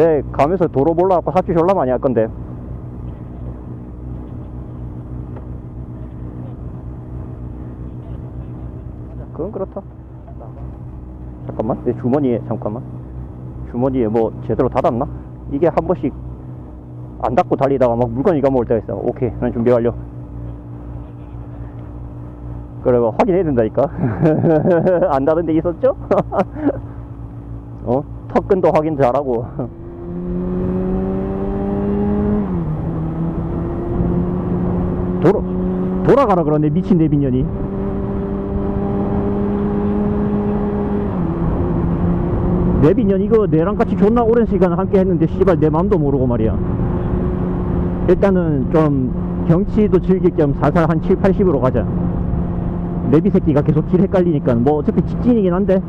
내 가면서 도로 몰라갖고 삽질 졸라 많이 할 건데. 그건 그렇다. 잠깐만, 내 주머니에, 잠깐만. 주머니에 뭐 제대로 닫았나? 이게 한 번씩 안 닫고 달리다가 막 물건 이가먹을 때가 있어. 오케이, 난 준비 완료. 그래, 뭐 확인해야 된다니까. 안 닫은 데 있었죠? 어? 턱근도 확인 잘하고. 돌아, 돌아가라 그러네, 미친 내빈년이. 내빈년 이거 내랑 같이 존나 오랜 시간 함께 했는데 씨발 내 맘도 모르고 말이야. 일단은 좀 경치도 즐길 겸 살살 한 7, 80으로 가자. 내비 새끼가 계속 길 헷갈리니까 뭐 어차피 직진이긴 한데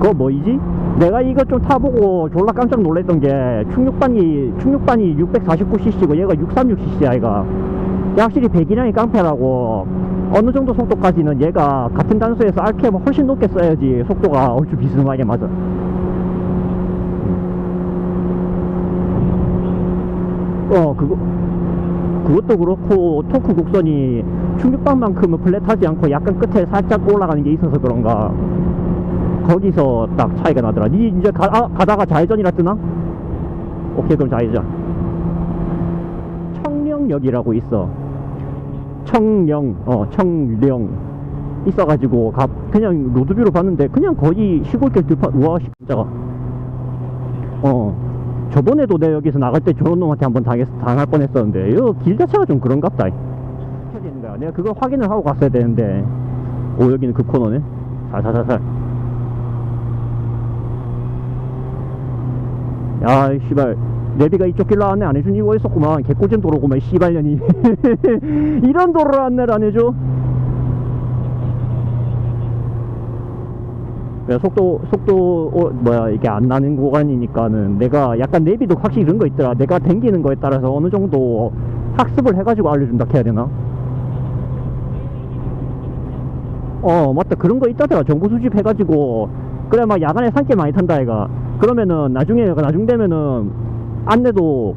그거 뭐이지? 내가 이거 좀 타보고 졸라 깜짝 놀랐던 게 충육반이 충육반이 649cc고 얘가 636cc 아이가. 확실히 배기량이 깡패라고. 어느 정도 속도까지는 얘가 같은 단수에서 RPM 훨씬 높게 써야지 속도가 얼추 비스듬하게 맞아. 어 그거 그것도 그렇고 토크 곡선이 충격반만큼은 플랫하지 않고 약간 끝에 살짝 올라가는 게 있어서 그런가 거기서 딱 차이가 나더라. 니 이제 가, 아, 가다가 좌회전이라 뜨나? 오케이 그럼 좌회전. 청령역이라고 있어. 청령 어 청령 있어가지고 가, 그냥 로드뷰로 봤는데 그냥 거의 시골길 들파 우와 씨 깜짝아 어 저번에도 내가 여기서 나갈 때 저런 놈한테 한번 당했, 당할 뻔했었는데 이거 길 자체가 좀 그런갑다. 내가 그거 확인을 하고 갔어야 되는데. 오 여기는 그 코너네. 살살살살 야이 씨발. 내비가 이쪽 길로 안내 안 해준 이거 있었구만. 개꿀잼 도로구만 씨발년이. 이런 도로를 안내를 안 해줘 속도 속도 어, 뭐야 이게 안 나는 구간이니까는 내가 약간 내비도 확실히 그런 거 있더라. 내가 댕기는 거에 따라서 어느 정도 학습을 해가지고 알려준다 해야 되나? 어 맞다. 그런 거 있다더라. 정보 수집 해가지고. 그래 막 야간에 산길 많이 탄다 얘가 그러면은 나중에 나중 되면은 안내도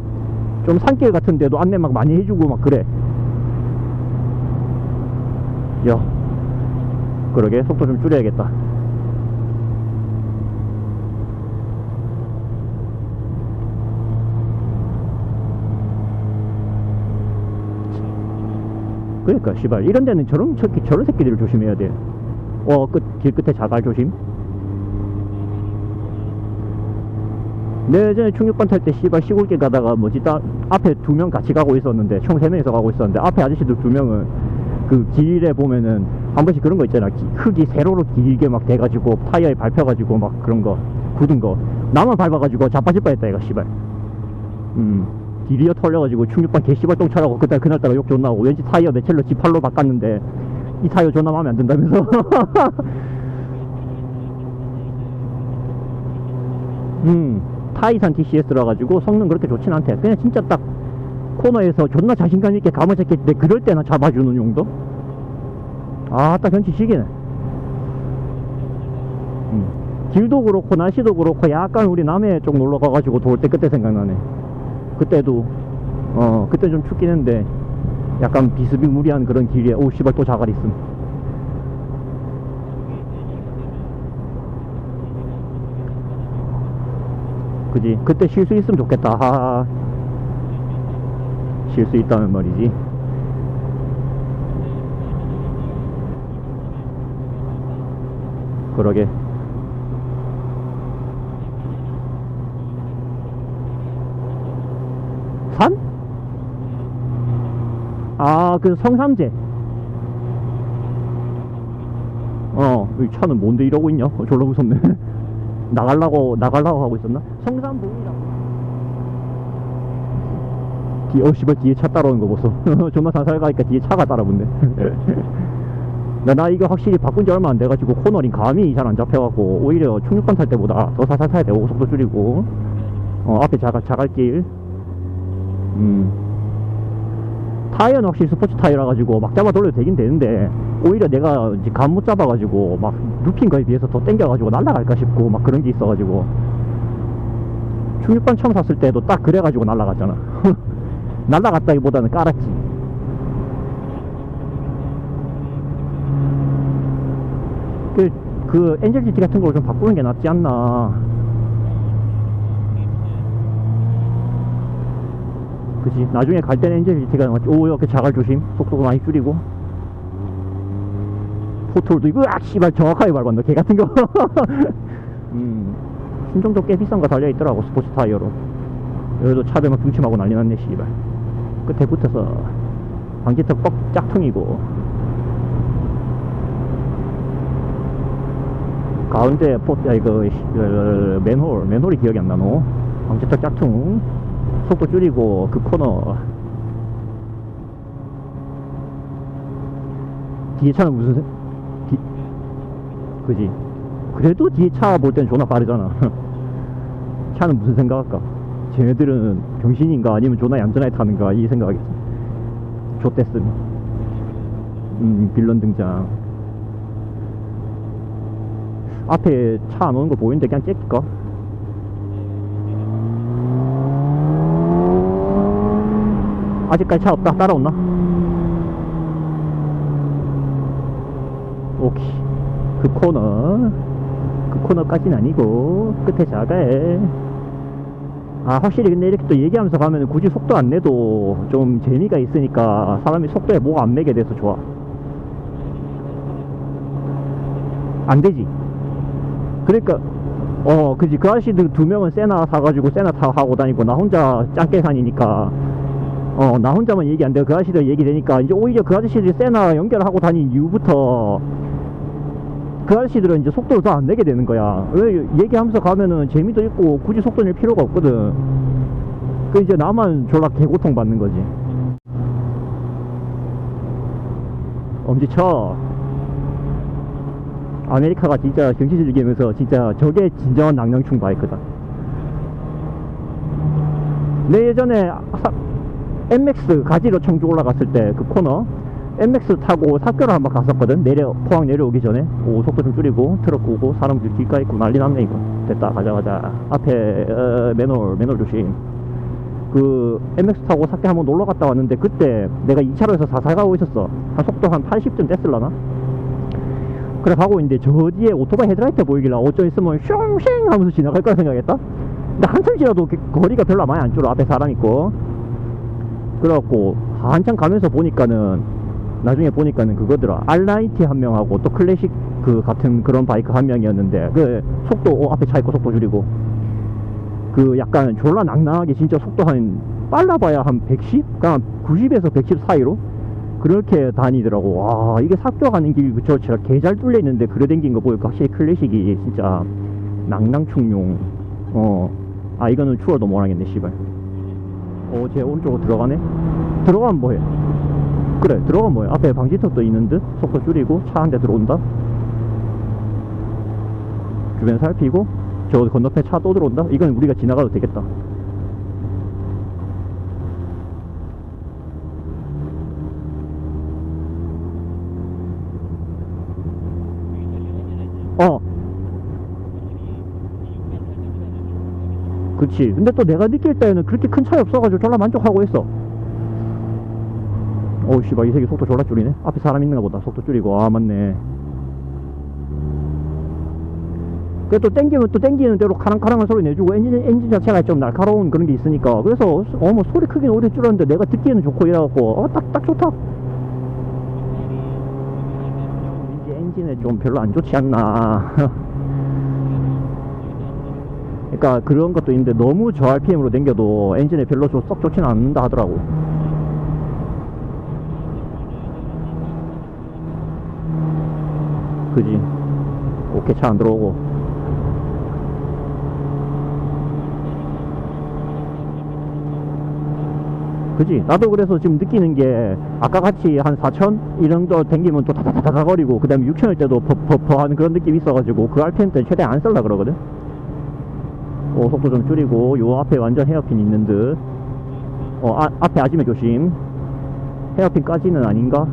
좀 산길 같은 데도 안내 막 많이 해주고 막 그래 야 그러게 속도 좀 줄여야겠다 그러니까 씨발 이런 데는 저런 저기 저런 새끼들을 조심해야 돼. 어, 끝, 길 끝에 자갈 조심. 내 예전에 충육반 탈때 씨발 시골길 가다가 뭐지 따, 앞에 두 명 같이 가고 있었는데 총 세 명이서 가고 있었는데 앞에 아저씨들 두 명은 그 길에 보면은 한 번씩 그런 거 있잖아. 기- 흙이 세로로 길게 막 돼가지고 타이어에 밟혀가지고 막 그런 거 굳은 거. 나만 밟아가지고 자빠질 뻔했다 얘가 씨발. 음 디리어 털려가지고 충육반 개씨발 똥차라고 그날 그날따라 욕 존나 하고 왠지 타이어 내 첼로 G8로 바꿨는데 이 타이어 존나 마음에 안 든다면서? 음 타이산 TCS라 가지고 성능 그렇게 좋진 않대. 그냥 진짜 딱 코너에서 존나 자신감 있게 감을 잡겠는데 그럴 때나 잡아주는 용도? 아딱 견치 시기네. 음. 길도 그렇고 날씨도 그렇고 약간 우리 남해 쪽 놀러 가가지고 돌때 그때 생각나네. 그때도 어 그때 좀 춥긴 했는데 약간 비스비무리한 그런 길에 오 씨발 또 자갈 있음 그지 그때 쉴 수 있으면 좋겠다 쉴 수 있다면 말이지 그러게 산? 아, 그 성삼제. 어, 이 차는 뭔데 이러고 있냐? 어, 졸라 무섭네. 나갈라고, 나갈라고 하고 있었나? 성삼봉이라고. 뒤, 어, 씨발, 뒤에 차 따라오는 거 보소. 존나 살살 가니까 뒤에 차가 따라붙네. 나, 나 이거 확실히 바꾼 지 얼마 안 돼가지고 코너링 감이 잘 안 잡혀갖고 오히려 충육반 탈 때보다 더 살살 타야 돼. 속도 줄이고. 어, 앞에 자갈, 자갈길. 음. 타이어는 확실히 스포츠 타이어라 가지고 막 잡아 돌려도 되긴 되는데 오히려 내가 이제 감 못 잡아 가지고 막 눕힌 거에 비해서 더 땡겨 가지고 날아갈까 싶고 막 그런 게 있어 가지고 충육반 처음 샀을 때도 딱 그래 가지고 날아갔잖아. 날아갔다기보다는 깔았지. 그, 그 엔젤 GT 같은 걸 좀 바꾸는 게 낫지 않나 그지. 나중에 갈 때는 GT가 나왔지 오 이렇게 자갈 조심. 속도도 많이 줄이고. 포톨도 이거 아 씨발 정확하게 밟았네. 개 같은 거. 음, 신종도 꽤 비싼 거 달려있더라고 스포츠 타이어로. 여기도 차들만 중침하고 난리 났네 씨발. 끝에 붙어서 방지턱 뻑 짝퉁이고. 가운데 포, 야, 이거, 씨, 어, 맨홀, 맨홀이 기억이 안 나노? 방지턱 짝퉁. 속도 줄이고, 그 코너. 뒤에 차는 무슨, 생- 뒤, 그지? 그래도 뒤에 차 볼 땐 존나 빠르잖아. 차는 무슨 생각할까? 쟤네들은 병신인가 아니면 존나 얌전하게 타는가 이 생각하겠지. 좆됐음. 음, 빌런 등장. 앞에 차 안 오는 거 보이는데 그냥 째낄까? 아직까지 차 없다. 따라온나? 오케이. 그 코너. 그 코너까진 아니고 끝에 작아해 아 확실히 근데 이렇게 또 얘기하면서 가면 굳이 속도 안 내도 좀 재미가 있으니까 사람이 속도에 뭐가 안 매게 돼서 좋아. 안 되지. 그러니까 어 그지. 그 아저씨들 두 명은 세나 사가지고 세나 타 하고 다니고 나 혼자 짱깨 산이니까 어 나 혼자만 얘기 안 되고 그 아저씨들 얘기 되니까. 이제 오히려 그 아저씨들이 세나 연결하고 다닌 이후부터 그 아저씨들은 이제 속도를 더 안 내게 되는 거야. 왜 얘기하면서 가면은 재미도 있고 굳이 속도 낼 필요가 없거든. 그 이제 나만 졸라 개고통 받는 거지. 엄지쳐. 아메리카가 진짜 경치 즐기면서 진짜 저게 진정한 낭량충 바이크다. 내 예전에 하- MX 가지로 청주 올라갔을 때 그 코너 MX 타고 삽교를 한번 갔었거든. 내려 포항 내려오기 전에 오 속도 좀 줄이고 트럭 끄고 사람들 길가 있고 난리 났네 이거. 됐다 가자 가자. 앞에 어, 맨홀 맨홀 조심. 그 MX 타고 삽교 한번 놀러 갔다 왔는데 그때 내가 2차로에서 사살 가고 있었어. 한 속도 한 80쯤 됐을라나? 그래 가고 있는데 저 뒤에 오토바이 헤드라이트 보이길래 어쩜 있으면 슝슝 하면서 지나갈 거라 생각했다 근데 한참 지나도 그 거리가 별로 많이 안 줄어 앞에 사람 있고 그래갖고 한참 가면서 보니까는 나중에 보니까는 그거더라 알라이티 한 명하고 또 클래식 그 같은 그런 바이크 한 명이었는데 그 속도 어, 앞에 차 있고 속도 줄이고 그 약간 졸라 낭낭하게 진짜 속도 한 빨라봐야 한 110? 그냥 90에서 110 사이로 그렇게 다니더라고. 와, 이게 삽교 가는 길, 그쵸. 제가 개잘 뚫려 있는데, 그래 댕긴 거 보니까 확실히 클래식이 진짜 낭낭충용. 어. 아, 이거는 추월도 못 하겠네, 씨발. 어, 제 오른쪽으로 들어가네? 들어가면 뭐해? 그래, 들어가면 뭐해? 앞에 방지턱도 있는 듯? 속도 줄이고, 차 한 대 들어온다? 주변 살피고, 저 건너편에 차또 들어온다? 이건 우리가 지나가도 되겠다. 어. 그치. 근데 또 내가 느낄 때는 그렇게 큰 차이 없어가지고 졸라 만족하고 있어. 어우, 씨발, 이 새끼 속도 졸라 줄이네. 앞에 사람 있는가 보다. 속도 줄이고. 아, 맞네. 그래 또 땡기면 또 땡기는 대로 카랑카랑한 소리 내주고 엔진, 엔진 자체가 좀 날카로운 그런 게 있으니까 그래서 어 뭐 소리 크기는 오래 줄었는데 내가 듣기에는 좋고 이래갖고 어딱딱 좋다 이제 엔진에 좀 별로 안 좋지 않나 그러니까 그런 것도 있는데 너무 저 RPM으로 댕겨도 엔진에 별로 좋- 썩 좋지는 않는다 하더라고. 그지? 오케이 차 안 들어오고. 그지? 나도 그래서 지금 느끼는 게 아까 같이 한 4천? 이 정도 댕기면 또 다다다다 거리고 그 다음에 6천일 때도 퍼퍼퍼 하는 그런 느낌이 있어가지고 그 RPM 때 최대한 안 쓸라 그러거든 어 속도 좀 줄이고 요 앞에 완전 헤어핀 있는 듯 어 아, 앞에 아지매 조심 헤어핀까지는 아닌가?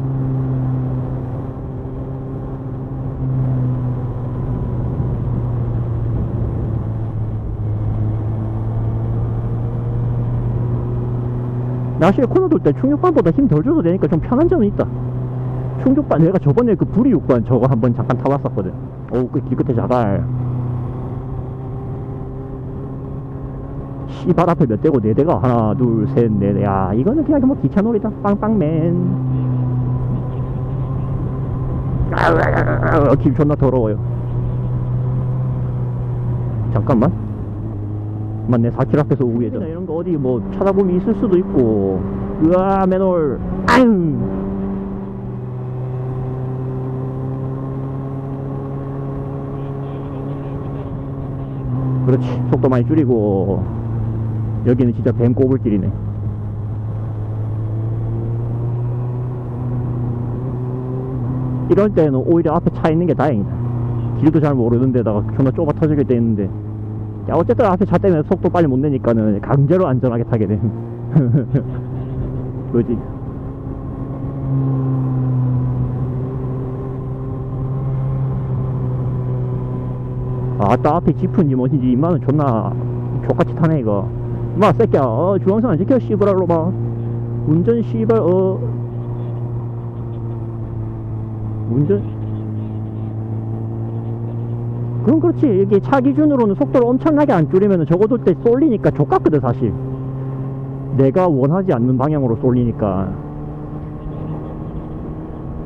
나실 코너 돌 때 충격반보다 힘 덜 줘도 되니까 좀 편한 점은 있다. 충격반 내가 저번에 그 부리 육반 저거 한번 잠깐 타봤었거든. 어우 그 길 끝에 자갈. 씨발 앞에 몇 대고 네 대가 하나 둘셋넷야 이거는 그냥 뭐 기차 놀이다 빵빵맨. 아, 길 존나 더러워요. 잠깐만. 맞네 4km 앞에서 우회전 이런 거 어디 뭐 찾아보면 있을 수도 있고 으아 맨홀 아유 그렇지 속도 많이 줄이고 여기는 진짜 뱀 꼽을 길이네. 이럴 때는 오히려 앞에 차 있는 게 다행이다. 길도 잘 모르는 데다가 존나 좁아 터지게 돼 있는데. 야 어쨌든 앞에 차 때문에 속도 빨리 못 내니까는 강제로 안전하게 타게 돼. 그지? 아따 앞에 지프인지 뭐인지? 임마는 존나 족같이 타네 이거. 임 마 새끼야. 어 주황선 안 지켜 씨발로 봐 운전 씨발 어. 운전 그럼 그렇지. 이게 차 기준으로는 속도를 엄청나게 안 줄이면 적어도 때 쏠리니까 족같거든 사실. 내가 원하지 않는 방향으로 쏠리니까.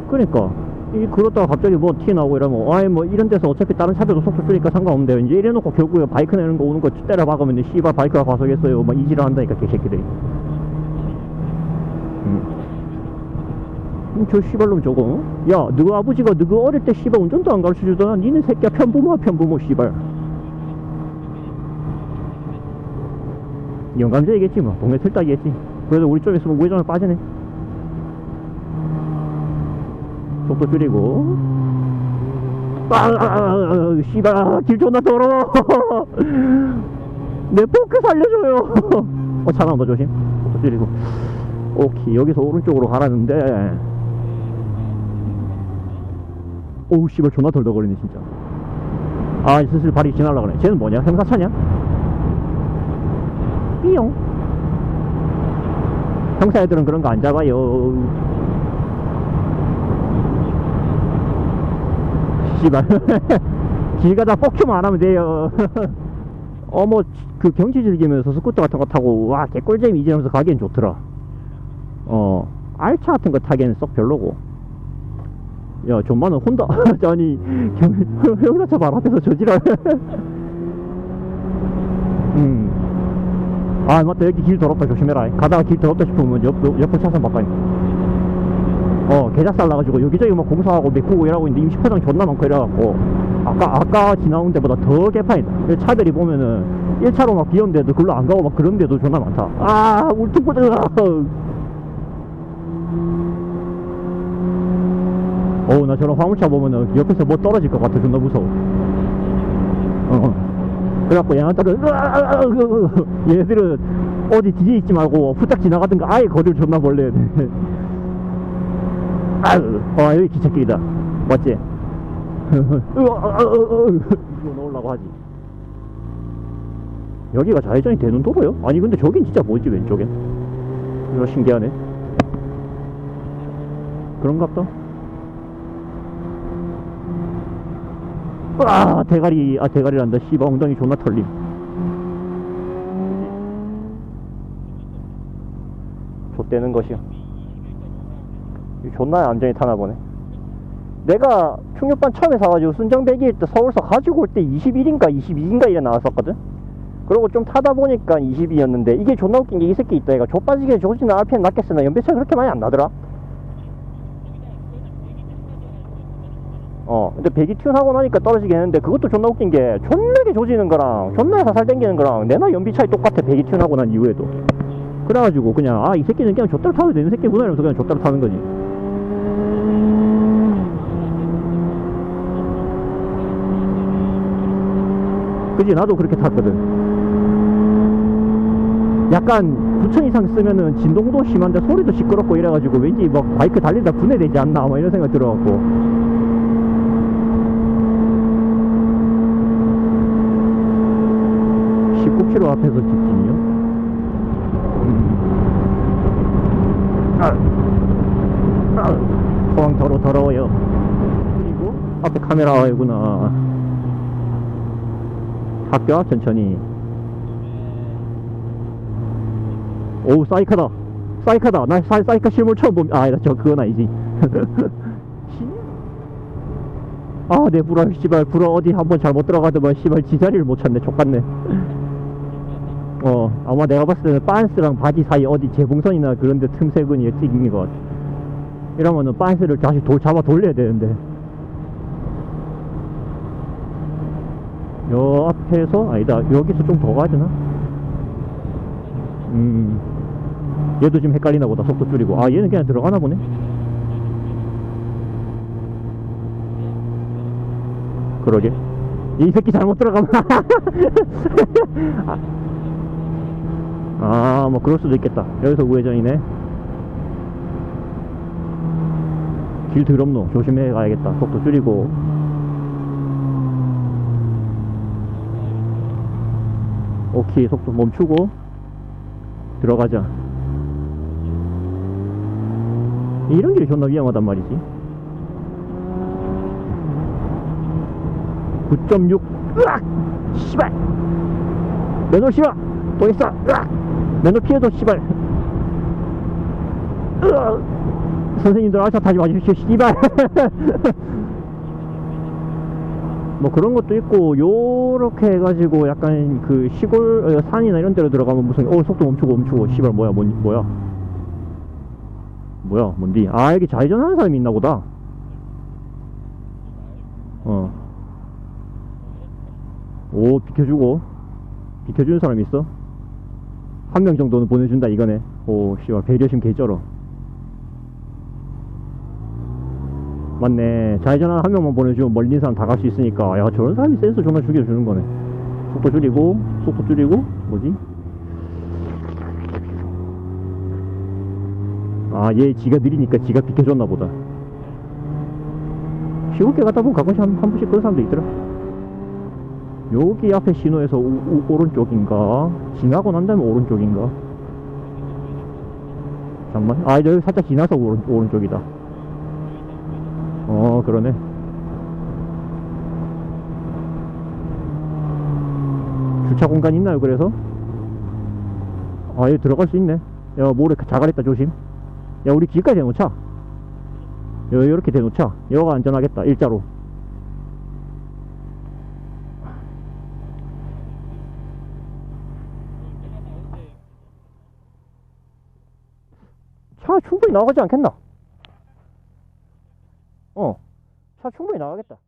그러니까. 이 그러다가 갑자기 뭐 티 나오고 이러면 아이 뭐 이런 데서 어차피 다른 차들도 속도 줄니까 상관없는데 이제 이래놓고 결국에 바이크 내는 거 오는 거 때려 박으면 씨발 바이크가 과속했어요. 막 이지를 한다니까 개새끼들이. 음. 음, 저 씨발놈 저거 어? 야 너희 아버지가 너희 어릴 때 씨발 운전도 안 가르쳐주더라? 니는 새끼야 편부모야 편부모 씨발. 영감자이겠지 뭐. 동네 틀딱이겠지. 그래도 우리 좀 있으면 우회전을 빠지네 속도 줄이고. 아, 아, 아, 아 씨발 길 존나 더러워. 내 포크 살려줘요. 어 차가 온다 조심. 속도 줄이고. 오케이 여기서 오른쪽으로 가라는데. 오우 씨발 존나 덜덜거리네 진짜. 아 슬슬 발이 지나려고 그래 쟤는 뭐냐? 형사차냐? 삐용. 형사 애들은 그런 거 안 잡아요 씨발 길 가다 폭큐만 안 하면 돼요. 어머 그 경치 즐기면서 스쿠터 같은 거 타고 와 개꿀잼 이지면서 가기엔 좋더라. 어 알차 같은 거 타기에는 썩 별로고. 야 존만은 혼다. 아니 경- 형사차 발 앞에서 저지랄. 음아 맞다. 여기 길 더럽다. 조심해라. 가다가 길 더럽다 싶으면 옆, 옆- 옆을 차선 바꿔니까 어 개작살 나가지고 여기저기 막 공사하고 메꾸고 이러고 있는데 임시포장 존나 많고 이래갖고 아까 아까 지나온 데보다 더 개판이다. 차들이 보면은 1차로 막 비었는데도 글로 안 가고 막 그런 데도 존나 많다. 아 울퉁불퉁. 어우 나 저런 화물차 보면은 옆에서 뭐 떨어질 것 같아. 존나 무서워. 어. 그래갖고 얘한테는 얘들은 어디 뒤에 있지 말고 후딱 지나가든가 아예 거리를 존나 벌려야 돼 아유 어 여기 기찻길이다. 맞지? 이거 넣으려고 하지. 여기가 좌회전이 되는 도로요? 아니 근데 저긴 진짜 뭐지 왼쪽엔 이거 신기하네. 그런갑다. 아 대가리 아 대가리란다. 씨발 엉덩이 존나 털림. 좆되는 것이야 이 존나 안전히 타나 보네. 내가 충격반 처음에 사가지고 순정 100일 때 서울서 가지고 올 때 21인가 22인가 이래 나왔었거든? 그러고 좀 타다 보니까 22였는데 이게 존나 웃긴 게 이 새끼 있다. 얘가 좆빠지게 조지는 RPM 낮겠으나 연비차가 그렇게 많이 안 나더라. 어 근데 배기 튠 하고 나니까 떨어지긴 했는데 그것도 존나 웃긴 게 존나게 조지는 거랑 존나게 살살 땡기는 거랑 내나 연비 차이 똑같아 배기 튠 하고 난 이후에도. 그래가지고 그냥 아 이 새끼는 그냥 좆대로 타도 되는 새끼구나 이러면서 그냥 좆대로 타는 거지 그지? 나도 그렇게 탔거든. 약간 9천 이상 쓰면은 진동도 심한데 소리도 시끄럽고 이래가지고 왠지 막 바이크 달리다 분해되지 않나? 뭐 이런 생각 들어갖고. (19km) 앞에서 직진이요? 아, 아, 포항 더러 더러워요. 그리고 앞에 카메라이구나 앞 천천히. 오우 사이카다. 사이카다. 나 사, 사이카 실물 처음 봅니다. 아저 그건 아니지. 아 내 불알 씨발. 불알 어디 한번 잘못 들어가더만 씨발. 지자리를 못 찾네 족같네. 어 아마 내가 봤을 때는 빤스랑 바지 사이 어디 재봉선이나 그런 데 틈새근이 찍힌 것. 같아 이러면은 빤스를 다시 돌 잡아 돌려야 되는데 요 앞에서 아니다 여기서 좀 더 가야 되나? 음. 얘도 지금 헷갈리나 보다. 속도 줄이고. 아 얘는 그냥 들어가나 보네? 그러게. 이 새끼 잘못 들어가면. 아 뭐 그럴 수도 있겠다. 여기서 우회전이네. 길 더럽노. 조심해 가야겠다. 속도 줄이고 오케이 속도 멈추고 들어가자. 이런 길이 존나 위험하단 말이지. 9.6 으악! 씨발! 맨홀 씨발! 또 있어! 으악! 맨홀 피해도 씨발! 으악! 선생님들 알아서 타지 마십시오 씨발 뭐 그런 것도 있고 요렇게 해가지고 약간 그 시골 어, 산이나 이런 데로 들어가면 무슨 어 속도 멈추고 멈추고 씨발 뭐야 뭔 뭐야? 뭐야 뭔디? 아 여기 좌회전 하는 사람이 있나 보다. 어오 비켜주고. 비켜주는 사람이 있어? 한 명 정도는 보내준다 이거네 오 씨발 배려심 개쩔어 맞네. 좌회전하는 한 명만 보내주면 멀린 사람 다 갈 수 있으니까. 야 저런 사람이 센스 존나 죽여주는 거네. 속도 줄이고 속도 줄이고 뭐지? 아얘 지가 느리니까 지가 비켜줬나 보다. 시골길 가다 보면 가끔씩 한, 한 번씩 그런 사람도 있더라. 여기 앞에 신호에서 우, 우, 오른쪽인가? 지나고 난 다음에 오른쪽인가? 잠깐만. 아 여기 살짝 지나서 오른, 오른쪽이다 어 그러네. 주차 공간 있나요 그래서? 아 여기 들어갈 수 있네. 야 모래 자갈했다 조심. 야 우리 길까지 대놓자. 여, 요렇게 대놓자. 여가 안전하겠다 일자로. 차 충분히 나가지 않겠나? 어, 차 충분히 나가겠다.